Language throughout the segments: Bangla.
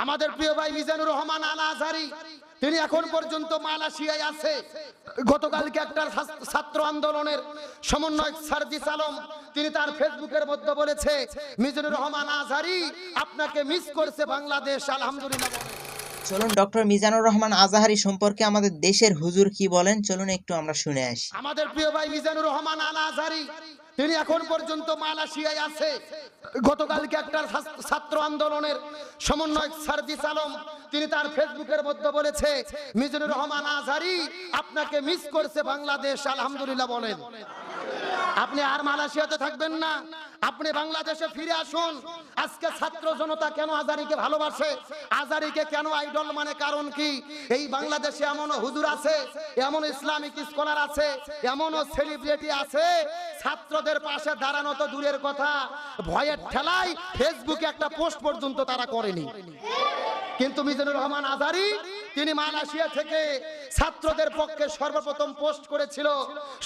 আমাদের প্রিয় ভাই মিজানুর রহমান আল আজহারি তিনি এখন পর্যন্ত মালয়েশিয়ায় আছে। গতকালকে একটা ছাত্র- আন্দোলনের সমন্বয়ক সার্জিস আলম তিনি তার ফেসবুকের মধ্যে বলেছে মিজানুর রহমান আজহারি আপনাকে মিস করছে বাংলাদেশ আলহামদুলিল্লাহ। চলুন ডক্টর মিজানুর রহমান আজাহারি সম্পর্কে আমাদের দেশের হুজুর কি বলেন? চলুন একটু আমরা শুনে আসি। আমাদের প্রিয় ভাই মিজানুর রহমান আল আজহারি তিনি এখন পর্যন্ত মালয়েশিয়ায় আছে। গতকালকে একটা ছাত্র- আন্দোলনের সমন্বয়ক সার্জিস আলম, তিনি তার ফেসবুকের মধ্যে বলেছে, মিজানুর রহমান আজহারি আপনাকে মিস করছে বাংলাদেশ, আলহামদুলিল্লাহ বলেন। আপনি আর মালয়েশিয়াতে থাকবেন না। আপনি বাংলাদেশে ফিরে আসুন। আজকে ছাত্র জনতা কেন আজারিকে ভালোবাসে? আজারিকে কেন আইডল মানে কারণ কি? এই বাংলাদেশে এমন হুজুর আছে এমন ইসলামিক স্কলার আছে, এমনও সেলিব্রিটি আছে। ছাত্রদের পাশে দাঁড়ানো তো দূরের কথা। ভয়ের ঠেলায় ফেসবুকে একটা পোস্ট পর্যন্ত তারা করেনি। কিন্তু মিজানুর রহমান আজারি তিনি মালয়েশিয়া থেকে ছাত্রদের পক্ষে সর্বপ্রথম পোস্ট করেছিল,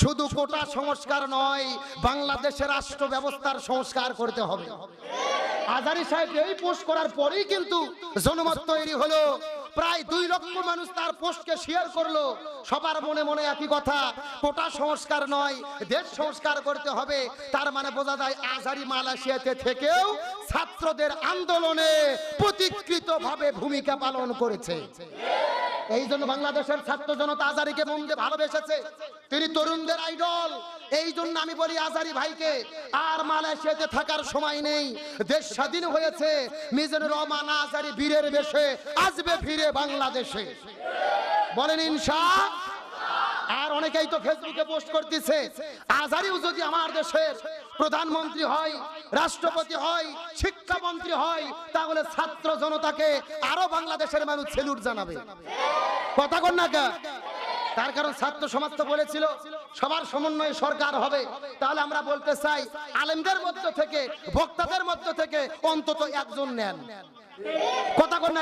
শুধু কোটা সংস্কার নয়, বাংলাদেশের রাষ্ট্র ব্যবস্থার সংস্কার করতে হবে। আজারি সাহেব এই পোস্ট করার পরেই কিন্তু জনমত তৈরি হলো। প্রায় দুই লক্ষ মানুষ তার পোস্টকে শেয়ার করল। সবার মনে মনে একই কথা কোটা সংস্কার নয়, দেশ সংস্কার করতে হবে। তার মানে বোঝা যায় আজারি মালয়েশিয়াতে থেকেও ছাত্রদের আন্দোলনে প্রতিকৃত ভাবে ভূমিকা পালন করেছে। এই জন্য বাংলাদেশের ছাত্র জনতা আজারিকে মন দিয়ে ভালোবেসেছে। তিনি তরুণদের আইডল। এই জন্য আমি বলি, আজারি ভাইকে, আর মালয়েশিয়াতে থাকার সময় নেই। দেশ স্বাধীন হয়েছে। মিজানুর রহমান আজারি বীরের বেশে আসবে ফিরে বাংলাদেশে। বলেন ইনশা আর অনেকেই তো ফেসবুকে পোস্ট করতেছে আজারিও যদি আমার দেশের প্রধানমন্ত্রী হয়, রাষ্ট্রপতি হয়, শিক্ষামন্ত্রী হয়, তাহলে ছাত্র জনতাকে আরও বাংলাদেশের মানুষ সেলুট জানাবে কথা কন না? তার কারণ ছাত্র সমাজ তো বলেছিল, সবার সমন্বয়ে সরকার হবে। তাহলে আমরা বলতে চাই, আলেমদের মধ্য থেকে বক্তাদের মধ্য থেকে অন্তত একজন নেন। কথা কন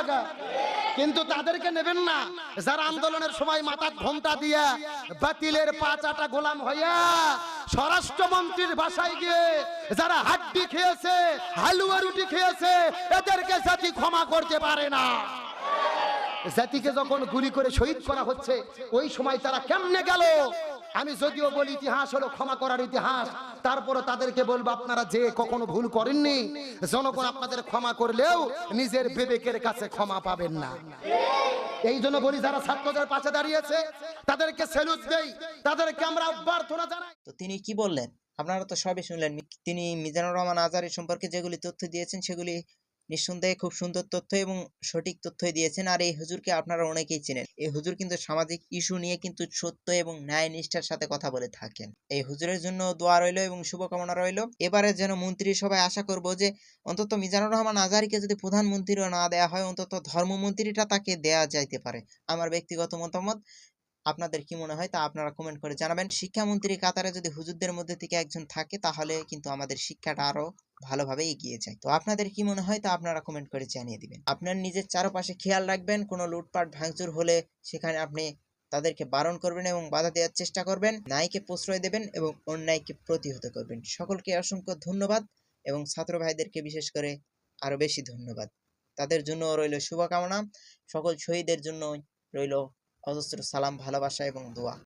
কিন্তু তাদেরকে নেবেন না। যারা আন্দোলনের সময় মাথার ঘোমটা দিয়া বাতিলের পাঁচাটা গোলাম হইয়া স্বরাষ্ট্রমন্ত্রীর বাসায় গিয়ে যারা হাড্ডি খেয়েছে, হালুয়া রুটি খেয়েছে, এদেরকে জাতি ক্ষমা করতে পারে না। জাতিকে যখন গুলি করে শহীদ করা হচ্ছে, ওই সময় তারা কেমনে গেল? আমি যদিও বলি ইতিহাস হলো ক্ষমা করার ইতিহাস তারপরে তাদেরকে বলব, আপনারা যে কখনো ভুল করেননি, জনগণ আপনাদের ক্ষমা করলেও নিজের বিবেকের কাছে ক্ষমা পাবেন না। এই জন্য বলি, যারা ছাত্রদের পাশে দাঁড়িয়েছে, তাদেরকে সেলুট দেই, তাদেরকে আমরা অভ্যর্থনা জানাই। তো তিনি কি বললেন? আপনারা তো সবই শুনলেন, তিনি মিজানুর রহমান আজারি সম্পর্কে যেগুলি তথ্য দিয়েছেন, সেগুলি নিঃসন্দেহে খুব সুন্দর তথ্য এবং সঠিক তথ্যই দিয়েছেন। আর এই হুজুরকে আপনারা অনেকেই চেনেন। এই হুজুর কিন্তু সামাজিক ইস্যু নিয়ে কিন্তু সত্য এবং ন্যায় নিষ্ঠার সাথে কথা বলে থাকেন। এই হুজুরের জন্য দোয়া রইল এবং শুভকামনা রইল। এবারে যেন মন্ত্রী সভায় আশা করব যে, অন্তত মিজানুর রহমান আজারিকে যদি প্রধানমন্ত্রীও না দেয়া হয়, অন্তত ধর্মমন্ত্রীটা তাকে দেয়া যাইতে পারে। আমার ব্যক্তিগত মতামত আপনাদের কি মনে হয় তা আপনারা কমেন্ট করে জানাবেন। শিক্ষামন্ত্রী কাতারে যদি হুজুরদের মধ্যে থেকে একজন থাকে, তাহলে কিন্তু আমাদের শিক্ষাটা আরও ভালোভাবে এগিয়ে যায়। তো আপনাদের কি মনে হয় তা আপনারা কমেন্ট করে জানিয়ে দিবেন। আপনার নিজের চারপাশে খেয়াল রাখবেন, কোনো লুটপাট, ভাঙচুর হলে সেখানে আপনি তাদেরকে বারণ করবেন এবং বাধা দেওয়ার চেষ্টা করবেন ন্যায়কে প্রশ্রয় দেবেন এবং অন্যায়কে প্রতিহত করবেন। সকলকে অসংখ্য ধন্যবাদ এবং ছাত্র ভাইদেরকে বিশেষ করে আরও বেশি ধন্যবাদ। তাদের জন্য রইল শুভকামনা। সকল শহীদের জন্য রইল অজস্র সালাম ভালোবাসা এবং দোয়া।